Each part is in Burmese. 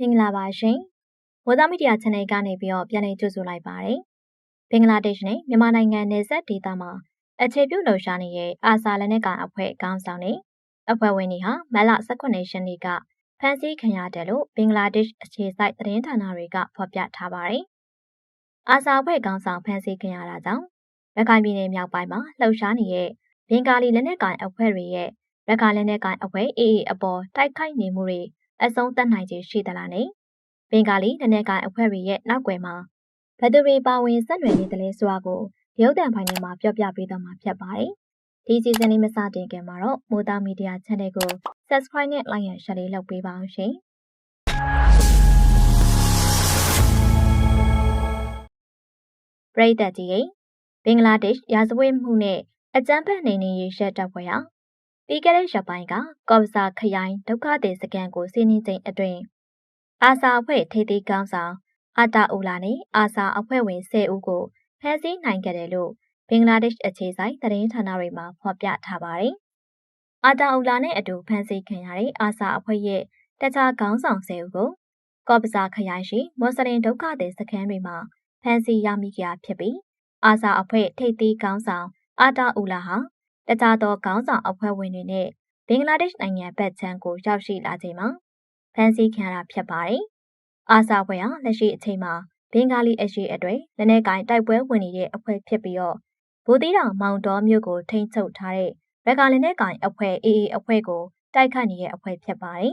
မင်္ဂလာပါရှင်။မိုးသားမီဒီယာ channel ကနေပြီးတော့ပြန်လည်ကြိုဆိုလိုက်ပါတယ်။ဘင်္ဂလားဒေ့ရှ်နဲ့မြန်မာနိုင်ငံနယ်စပ်ဒေသမှာအခြေပြုလှုပ်ရှားနေတဲ့အာဆာလက်နက်ကိုင်အဖွဲ့ခေါင်းဆောင်တွေအဖွဲ့ဝင်တွေဟာမလ18ရက်နေ့ကဖမ်းဆီးခံရတယ်လို့ဘင်္ဂလားဒေ့ရှ်အခြေစိုက်သတင်းဌာနတွေကဖော်ပြထားပါတယ်။အာဆာအဖွဲ့ခေါင်းဆောင်ဖမ်းဆီးခံရတာကြောင့်ရခိုင်ပြည်နယ်မြောက်ပိုင်းမှာလှုပ်ရှားနေတဲ့ဘင်္ဂါလီလက်နက်ကိုင်အဖွဲ့တွေရဲ့ရခိုင်လက်နက်ကိုင်အဖွဲ့ AA အပေါ်တိုက်ခိုက်နေမှုတွေ အဆုံးသတ်နိုင်ခြေရှိသလားနဲ့ဘင်္ဂါလီနည်းနည်းကိုင်အဖွဲ့တွေရဲ့နောက်ွယ်မှာဘယ်သူတွေပါဝင်ဆက်နွယ်နေသလဲဆိုတာကိုရုပ်သံဖိုင်ထဲမှာပြောပြပေးသွားမှာဖြစ်ပါတယ်။ဒီစီဇန်လေးမစတင်ခင်မှာတော့မိုးသားမီဒီယာ channel ကို subscribe နဲ့ like ရ share လေးလုပ်ပေးပါအောင်ရှင်။ပရိသတ်ကြီးရေဘင်္ဂလားဒေ့ရှ်ရာဇဝတ်မှုနဲ့အကြမ်းဖက်နေနေရေးရှက်တပ်ဖွဲ့ဟာ ပြီးခဲ့တဲ့ရက်ပိုင်းကကော့ဘဇာခရိုင်ဒုက္ခသည်စခန်းကိုစီးနင်းချိန်အတွင်းအာဆာအဖွဲ့ထိပ်သီးကောင်းဆောင်အာတာအူလာနဲ့အာဆာအဖွဲ့ဝင်10ဦးကိုဖမ်းဆီးနိုင်ခဲ့တယ်လို့ဘင်္ဂလားဒေ့ရှ်အခြေစိုက်သတင်းဌာနတွေမှာဖော်ပြထားပါတယ်။အာတာအူလာနဲ့အတူဖမ်းဆီးခံရတဲ့အာဆာအဖွဲ့ရဲ့တခြားခေါင်းဆောင်10ဦးကိုကော့ဘဇာခရိုင်ရှိမွတ်စလင်ဒုက္ခသည်စခန်းတွေမှာဖမ်းဆီးရမိခဲ့ဖြစ်ပြီးအာဆာအဖွဲ့ထိပ်သီးခေါင်းဆောင်အာတာအူလာဟာ တခြားသောခေါင်းဆောင်အဖွဲ့ဝင်တွေနဲ့ဘင်္ဂလားဒေ့ရှ်နိုင်ငံဘက်ခြမ်းကိုရောက်ရှိလာချိန်မှာဖမ်းဆီးခံရတာဖြစ်ပါတယ်။အာဆာဖွဲ့ဟာလက်ရှိအချိန်မှာဘင်္ဂါလီအရေးအတွေ့လက်နက်ကိုင်တိုက်ပွဲဝင်နေတဲ့အဖွဲ့ဖြစ်ပြီးတော့ဘူတီတောင်မောင်တော်မြို့ကိုထိန်းချုပ်ထားတဲ့ရက်ကလက်နက်ကိုင်အဖွဲ့ AA အဖွဲ့ကိုတိုက်ခတ်နေတဲ့အဖွဲ့ဖြစ်ပါတယ်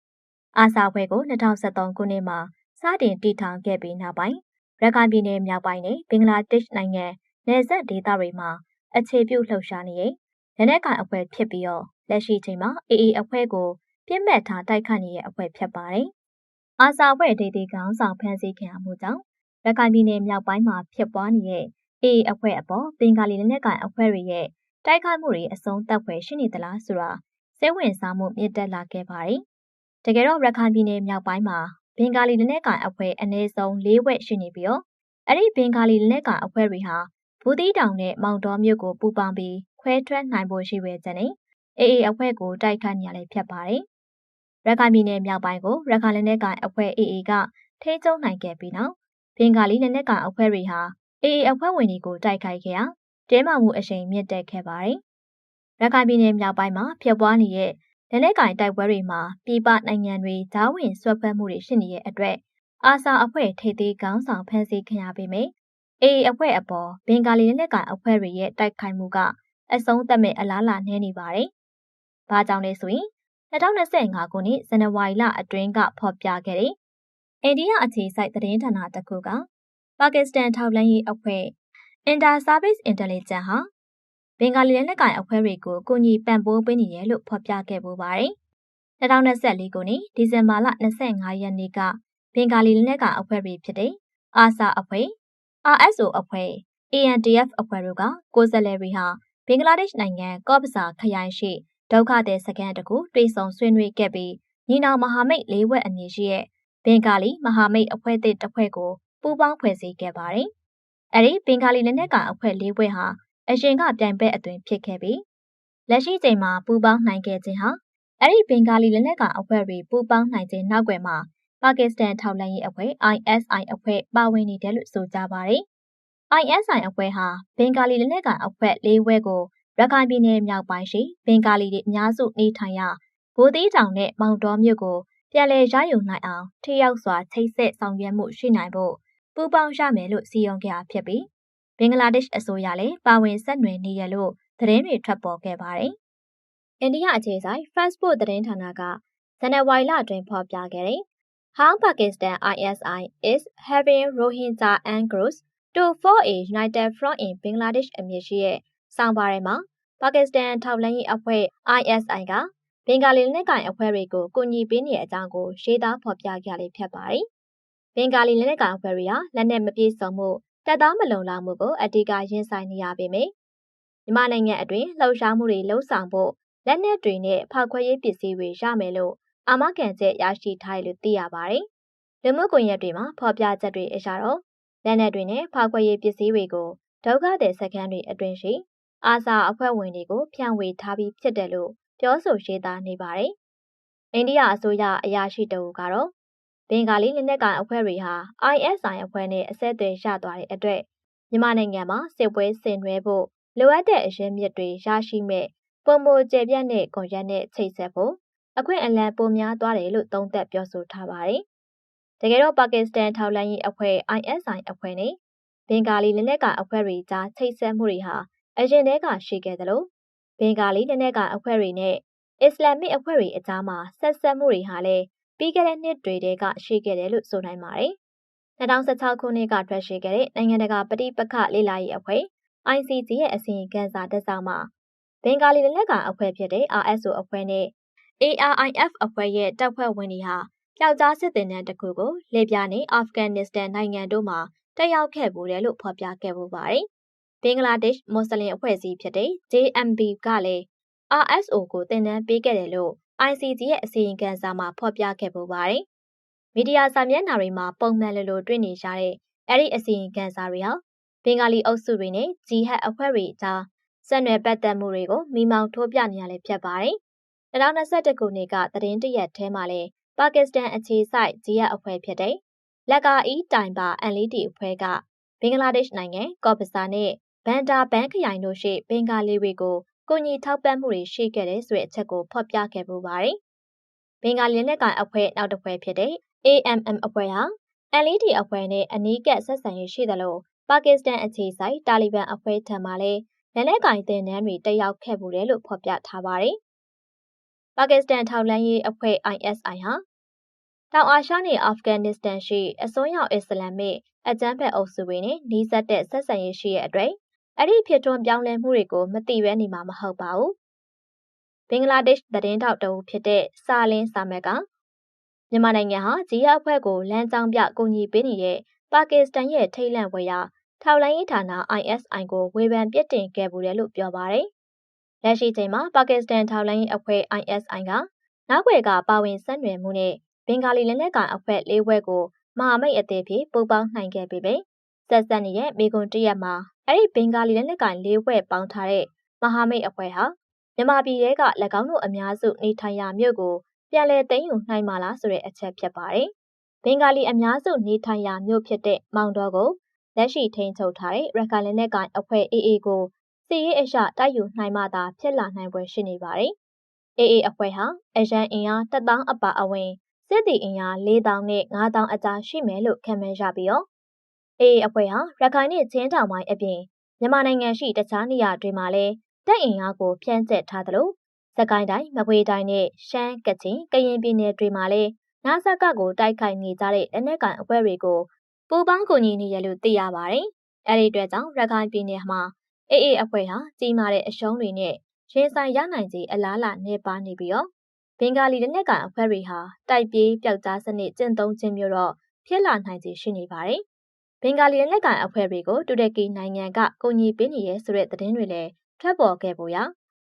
။အာဆာဖွဲ့ကို2013ခုနှစ်မှာစတင်တည်ထောင်ခဲ့ပြီးနောက်ပိုင်းရခိုင်ပြည်နယ်မြောက်ပိုင်းနဲ့ဘင်္ဂလားဒေ့ရှ်နိုင်ငံနယ်စပ်ဒေသတွေမှာ အခြေပြုလှုပ်ရှားနေတဲ့လက်နက်ကိုင်အဖွဲ့ဖြစ်ပြီးတော့လက်ရှိချိန်မှာ AA အဖွဲ့ကိုပြစ်မှတ်ထားတိုက်ခတ်နေတဲ့အဖွဲ့ဖြစ်ပါတယ်။အာဆာအဖွဲ့ဒေသခေါင်းဆောင်ဖမ်းဆီးခံရမှုကြောင့်ရခိုင်ပြည်နယ်မြောက်ပိုင်းမှာဖြစ်ပွားနေတဲ့ AA အဖွဲ့အပေါ်ဘင်္ဂါလီလက်နက်ကိုင်အဖွဲ့တွေရဲ့တိုက်ခိုက်မှုတွေအဆုံးသတ်ဖွယ်ရှိနေသလားဆိုတာစိတ်ဝင်စားမှုမြင့်တက်လာခဲ့ပါတယ်။တကယ်တော့ရခိုင်ပြည်နယ်မြောက်ပိုင်းမှာဘင်္ဂါလီလက်နက်ကိုင်အဖွဲ့အနည်းဆုံး၄ဝက်ရှိနေပြီးတော့အဲ့ဒီဘင်္ဂါလီလက်နက်ကိုင်အဖွဲ့တွေဟာ ဘူးတီတောင်နဲ့မောင်တော်မြို့ကိုပူပေါင်းပြီးခွဲထွက်နိုင်ဖို့ရှိပေတဲ့နေအေအေအဖွဲ့ကိုတိုက်ခိုက်နေရလည်းဖြစ်ပါတယ်။ရခိုင်ပြည်နယ်မြောက်ပိုင်းကိုရခိုင်လက်နက်ကိုင်အဖွဲ့အေအေကထိန်းချုပ်နိုင်ခဲ့ပြီးနောက်ဘင်္ဂါလီလက်နက်ကိုင်အဖွဲ့တွေဟာအေအေအဖွဲ့ဝင်တွေကိုတိုက်ခိုက်ခဲ့ရာတဲမာမှုအရှိန်မြင့်တက်ခဲ့ပါတယ်။ရခိုင်ပြည်နယ်မြောက်ပိုင်းမှာဖြစ်ပွားနေတဲ့လက်နက်ကိုင်တိုက်ပွဲတွေမှာပြည်ပနိုင်ငံတွေဓာဝင်ဆွတ်ဖက်မှုတွေရှိနေတဲ့အတွက်အာဆာအဖွဲ့ထိပ်သီးခေါင်းဆောင်ဖမ်းဆီးခံရပေမယ့် အေအေအဖွဲ့အပေါ်ဘင်္ဂါလီလက်နက်ကိုင်အဖွဲ့တွေရဲ့တိုက်ခိုက်မှုကအဆုံးသတ်မဲ့အလားအလာနည်းနေပါတယ်။ဘာကြောင့်လဲဆိုရင်2025ခုနှစ်ဇန်နဝါရီလအတွင်းကဖော်ပြခဲ့တဲ့အိန္ဒိယအခြေစိုက်သတင်းဌာနတစ်ခုကပါကစ္စတန်ထောက်လှမ်းရေးအဖွဲ့ Inter Service Intelligence ဟာဘင်္ဂါလီလက်နက်ကိုင်အဖွဲ့တွေကိုကူညီပံ့ပိုးပေးနေတယ်လို့ဖော်ပြခဲ့ပူပါတယ်။2024ခုနှစ်ဒီဇင်ဘာလ25ရက်နေ့ကဘင်္ဂါလီလက်နက်ကိုင်အဖွဲ့တွေဖြစ်တဲ့အာဆာအဖွဲ့ RSO အဖွဲ့ ANDF အဖွဲ့တို့ကကိုယ်စားလှယ်တွေဟာဘင်္ဂလားဒေ့ရှ်နိုင်ငံကော့ပဇာခရိုင်ရှိဒုက္ခသည်စခန်းတခုတွေ့ဆုံဆွေးနွေးခဲ့ပြီးညီနောင်မဟာမိတ်၄ဝက်အမည်ရှိတဲ့ဘင်္ဂါလီမဟာမိတ်အဖွဲ့သစ်တစ်ဖွဲ့ကိုပူးပေါင်းဖွဲ့စည်းခဲ့ပါတယ်။အဲဒီဘင်္ဂါလီလက်နက်ကိုင်အဖွဲ့၄ဘွဲ့ဟာအရင်ကပြိုင်ပွဲအသွင်ဖြစ်ခဲ့ပြီးလက်ရှိချိန်မှာပူးပေါင်းနိုင်ခဲ့ခြင်းဟာအဲဒီဘင်္ဂါလီလက်နက်ကိုင်အဖွဲ့တွေပူးပေါင်းနိုင်ခြင်းနောက်ွယ်မှာ ပါကစ္စတန်ထောက်လှမ်းရေးအဖွဲ့ ISI အဖွဲ့ပါဝင်နေတယ်လို့ဆိုကြပါတယ်။ ISI အဖွဲ့ဟာဘင်္ဂါလီလက်နက်ကိုင်အဖွဲ့၄ဝဲကိုရခိုင်ပြည်နယ်မြောက်ပိုင်းရှိဘင်္ဂါလီတွေအများစုနေထိုင်ရာဘိုးသေးတောင်နဲ့မောင်တော်မြို့ကိုပြန်လည်ရယူနိုင်အောင်ထိရောက်စွာချိတ်ဆက်ဆောင်ရွက်မှုရှိနိုင်ဖို့ပူးပေါင်းရမယ်လို့စီရင်ခဲ့တာဖြစ်ပြီးဘင်္ဂလားဒေ့ရှ်အစိုးရလည်းပါဝင်ဆက်နွယ်နေရလို့သတင်းတွေထွက်ပေါ်ခဲ့ပါတယ်။အိန္ဒိယအခြေစိုက် Facebook သတင်းဌာနကဇန်နဝါရီလအတွင်းဖော်ပြခဲ့တဲ့ How Pakistan ISI is having Rohingya and groups to for a united front in Bangladesh အမည်ရှိတဲ့ဆောင်းပါးထဲမှာပါကစ္စတန်ထောက်လှမ်းရေးအဖွဲ့ ISI ကဘင်္ဂါလီလက်နက်ကိုင်အဖွဲ့တွေကိုကူညီပေးနေတဲ့အကြောင်းကိုရှင်းသားဖော်ပြကြလေးဖြစ်ပါတယ်။ဘင်္ဂါလီလက်နက်ကိုင်အဖွဲ့တွေဟာလက်နက်မပြည့်စုံမှုတပ်သားမလုံလောက်မှုကိုအဓိကရင်ဆိုင်နေရပေမယ့်မြန်မာနိုင်ငံအတွင်းလှုပ်ရှားမှုတွေလှုပ်ဆောင်ဖို့လက်နက်တွေနဲ့ဖောက်ခွဲရေးပစ္စည်းတွေရမယ်လို့ အာမခံချက်ရရှိထားတယ်လို့သိရပါတယ်။လူမှုကွန်ရက်တွေမှာဖော်ပြချက်တွေအရတော့လက်နက်တွေနဲ့ဖောက်ခွဲရေးပစ္စည်းတွေကိုဒုက္ခသည်စခန်းတွေအတွင်းရှိအာဇာအဖွဲ့ဝင်တွေကိုဖြန့်ဝေထားပြီးဖြစ်တယ်လို့ပြောဆိုရေးသားနေပါတယ်။အိန္ဒိယအစိုးရအရာရှိတအူကတော့ဘင်္ဂါလီလက်နက်ကိုင်အဖွဲ့တွေဟာ ISI အဖွဲ့နဲ့အဆက်အသွယ်ရသွားတဲ့အတွက်မြန်မာနိုင်ငံမှာစစ်ပွဲဆင်နွှဲဖို့လိုအပ်တဲ့အရင်းမြစ်တွေရရှိမဲ့ပုံမကျေပြန့်တဲ့ကွန်ရက်နဲ့ချိတ်ဆက်ဖို့ အခွင့်အလမ်းပိုများသွားတယ်လို့သုံးသပ်ပြောဆိုထားပါတယ်။တကယ်တော့ပါကစ္စတန်ထောက်လှမ်းရေးအဖွဲ့ ISI အဖွဲ့နဲ့ဘင်္ဂါလီလက်နက်ကိုင်အဖွဲ့တွေကြားချိတ်ဆက်မှုတွေဟာအရင်တည်းကရှိခဲ့သလိုဘင်္ဂါလီလက်နက်ကိုင်အဖွဲ့တွေနဲ့အစ္စလာမစ်အဖွဲ့တွေအကြားမှာဆက်ဆက်မှုတွေဟာလည်းပြီးခဲ့တဲ့နှစ်တွေတည်းကရှိခဲ့တယ်လို့ဆိုနိုင်ပါတယ်။2016ခုနှစ်ကထွက်ရှိခဲ့တဲ့နိုင်ငံတကာပဋိပက္ခလေ့လာရေးအဖွဲ့ ICG ရဲ့အစီရင်ခံစာတက်ဆောင်မှာဘင်္ဂါလီလက်နက်ကိုင်အဖွဲ့ဖြစ်တဲ့ RSO အဖွဲ့နဲ့ ARIF အဖွဲ့ရဲ့တပ်ဖွဲ့ဝင်တွေဟာပျောက်ကြားစစ်သည်တန်းတစ်ခုကိုလေပြာနဲ့အာဖဂန်နစ္စတန်နိုင်ငံတို့မှာတက်ရောက်ခဲ့ပူတယ်လို့ဖော်ပြခဲ့ပူပါတယ်။ဘင်္ဂလားဒေ့ရှ်မွတ်စလင်အဖွဲ့အစည်းဖြစ်တဲ့ JMB ကလည်း RSO ကိုတင်နန်းပေးခဲ့တယ်လို့ ICG ရဲ့အစီရင်ခံစာမှာဖော်ပြခဲ့ပူပါတယ်။မီဒီယာစာမျက်နှာတွေမှာပုံမှန်လိုလိုတွေ့နေကြတဲ့အဲ့ဒီအစီရင်ခံစာတွေဟာဘင်္ဂါလီအုပ်စုတွေနဲ့ဂျီဟတ်အဖွဲ့တွေအကြားဆက်နွယ်ပတ်သက်မှုတွေကိုမိမောင်ထိုးပြနေရလဲဖြစ်ပါတယ်။ 2021ခုနှစ်ကသတင်းတရက်ထဲမှာလဲပါကစ္စတန်အခြေစိုက်ဂျီဟတ်အဖွဲ့ဖြစ်တဲ့လက်ကာအီတိုင်ပါအန်လီတီအဖွဲ့ကဘင်္ဂလားဒေ့ရှ်နိုင်ငံကော့ပစာနဲ့ဘန်ဒါဘန်ခရိုင်တို့ရှိဘင်္ဂါလီတွေကိုကိုညီထောက်ပံ့မှုတွေရှိခဲ့တဲ့ဆိုတဲ့အချက်ကိုဖော်ပြခဲ့ပူပါတယ်။ဘင်္ဂါလီလက်ကန်အဖွဲ့နောက်တစ်ဖွဲ့ဖြစ်တဲ့ AMM အဖွဲ့ဟာ LED အဖွဲ့နဲ့အနီးကပ်ဆက်ဆံရေးရှိသလိုပါကစ္စတန်အခြေစိုက်တာလီဘန်အဖွဲ့ထံမှလည်းလက်နက်ကင်တင်နန်းတွေတက်ရောက်ခဲ့မှုတယ်လို့ဖော်ပြထားပါတယ်။ ပါကစ္စတန်ထောက်လှမ်းရေးအဖွဲ့ ISI ဟာတောင်အာရှနဲ့အာဖဂန်နစ္စတန်ရှိအစွန်းရောက်အစ္စလာမစ်အကြမ်းဖက်အုပ်စုတွေနဲ့နှီးစပ်တဲ့ဆက်ဆံရေးရှိရဲ့အတွက်အဲ့ဒီဖြစ်ထွန်းပြောင်းလဲမှုတွေကိုမသိဘဲနေမှာမဟုတ်ပါဘူး။ဘင်္ဂလားဒေ့ရှ်သတင်းတောက်တအုပ်ဖြစ်တဲ့စာလင်းစာမက်ကမြန်မာနိုင်ငံဟာဂျီယာအဖွဲ့ကိုလမ်းကြောင်းပြကူညီပေးနေတဲ့ပါကစ္စတန်ရဲ့ထိတ်လန့်ဝေရထောက်လိုင်းရေးဌာန ISI ကိုဝေဖန်ပြစ်တင်ခဲ့ပူတယ်လို့ပြောပါတယ်။ လက်ရှိချိန်မှာပါကစ္စတန်ထောက်လိုင်းရေးအဖွဲ့ ISI ကနောက်ွယ်ကပါဝင်ဆက်နွယ်မှုနဲ့ဘင်္ဂါလီလက်နက်ကိုင်အဖွဲ့၄ဘွဲ့ကိုမဟာမိတ်အသေးဖြင့်ပူးပေါင်းနိုင်ခဲ့ပြီပဲ။ဆက်ဆက်နေတဲ့မိကွန်တရက်မှာအဲ့ဒီဘင်္ဂါလီလက်နက်ကိုင်၄ဘွဲ့ပေါင်းထားတဲ့မဟာမိတ်အဖွဲ့ဟာမြန်မာပြည်ရဲက၎င်းတို့အများစုနေထိုင်ရာမြို့ကိုပြန်လည်သိမ်းယူနိုင်မှာလားဆိုတဲ့အချက်ဖြစ်ပါတယ်။ဘင်္ဂါလီအများစုနေထိုင်ရာမြို့ဖြစ်တဲ့မောင်တော်ကိုလက်ရှိထိန်းချုပ်ထားတဲ့ရခိုင်လက်နက်ကိုင်အဖွဲ့ AA ကို စီရေးအရှတိုက်ယူနိုင်မှသာဖြစ်လာနိုင်ပွဲရှိနေပါတယ်။ AA အဖွဲ့ဟာအရန်အင်အား1000အပါအဝင်စစ်တီအင်အား4000နဲ့5000အကြားရှိမယ်လို့ခန့်မှန်းရပြီးတော့ AA အဖွဲ့ဟာရခိုင်နဲ့ချင်းတောင်ပိုင်းအပြင်မြန်မာနိုင်ငံရှိတခြားနေရာတွေမှာလည်းတပ်အင်အားကိုဖြန့်ကျက်ထားသလိုစကိုင်းတိုင်းမကွေးတိုင်းနဲ့ရှမ်းကချင်ကရင်ပြည်နယ်တွေမှာလည်းနာဆက်ကကိုတိုက်ခိုက်နေကြတဲ့လက်နက်ကန်အဖွဲ့တွေကိုပူပေါင်းကူညီနေရလို့သိရပါတယ်။အဲဒီအတွက်ကြောင့်ရခိုင်ပြည်နယ်မှာ အေးအေးအဖွဲ့ဟာကြီးမားတဲ့အရှုံးတွေနဲ့ရင်ဆိုင်ရနိုင်ခြေအလားအလာနေပါနေပြီးတော့ဘင်္ဂါလီလက်နက်ကန်အဖွဲ့တွေဟာတိုက်ပြေးပျောက်ကြားစနစ်ကျင့်သုံးခြင်းမျိုးတော့ဖြစ်လာနိုင်ခြေရှိနေပါတယ်။ဘင်္ဂါလီလက်နက်ကန်အဖွဲ့တွေကိုတူရကီနိုင်ငံကကူညီပေးနေရဲဆိုတဲ့သတင်းတွေလည်းထွက်ပေါ်ခဲ့ပေါ်ရာ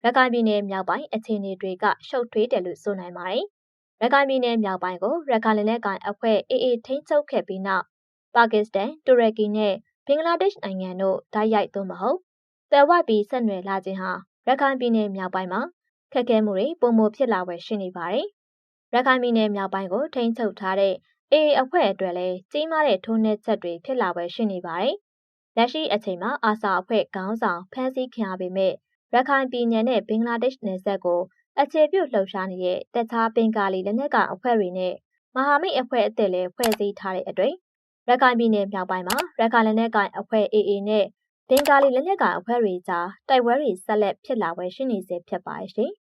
ရခိုင်ပြည်နယ်မြောက်ပိုင်းအခြေအနေတွေကရှုပ်ထွေးတယ်လို့ဆိုနိုင်ပါတယ်။ရခိုင်ပြည်နယ်မြောက်ပိုင်းကိုရခိုင်လက်နက်ကိုင်အဖွဲ့အေးအေးထိန်းချုပ်ခဲ့ပြီးနောက်ပါကစ္စတန်တူရကီနဲ့ဘင်္ဂလားဒေ့ရှ်နိုင်ငံတို့ဓာတ်ရိုက်သို့မဟုတ် သွယ်ဝိုက်ပြီးဆက်နွယ်လာခြင်းဟာရခိုင်ပြည်နယ်မြောက်ပိုင်းမှာခက်ခဲမှုတွေပုံမဖြစ်လာဝယ်ရှိနေပါတယ်။ရခိုင်ပြည်နယ်မြောက်ပိုင်းကိုထိန်းချုပ်ထားတဲ့အေးအဖွဲ့အတွက်လည်းကြီးမားတဲ့ထိုးနှက်ချက်တွေဖြစ်လာဝယ်ရှိနေပါတယ်။လက်ရှိအချိန်မှာအာဆာအဖွဲ့ခေါင်းဆောင်ဖမ်းဆီးခံရပေမဲ့ရခိုင်ပြည်နယ်နဲ့ဘင်္ဂလားဒေ့ရှ်နယ်စပ်ကိုအခြေပြုလှုပ်ရှားနေတဲ့တခြားပင်ကာလီလက်နက်ကအဖွဲ့တွေနဲ့မဟာမိတ်အဖွဲ့အသစ်လည်းဖွဲ့စည်းထားတဲ့အတွက်ရခိုင်ပြည်နယ်မြောက်ပိုင်းမှာရခိုင်လက်နက်ကိုင်အဖွဲ့ AA နဲ့ ဘင်္ဂါလီလက်နက်ကိုင်အဖွဲ့တွေကြားတိုက်ပွဲတွေဆက်လက်ဖြစ်လာပွဲရှိနေစေဖြစ်ပါရှင်။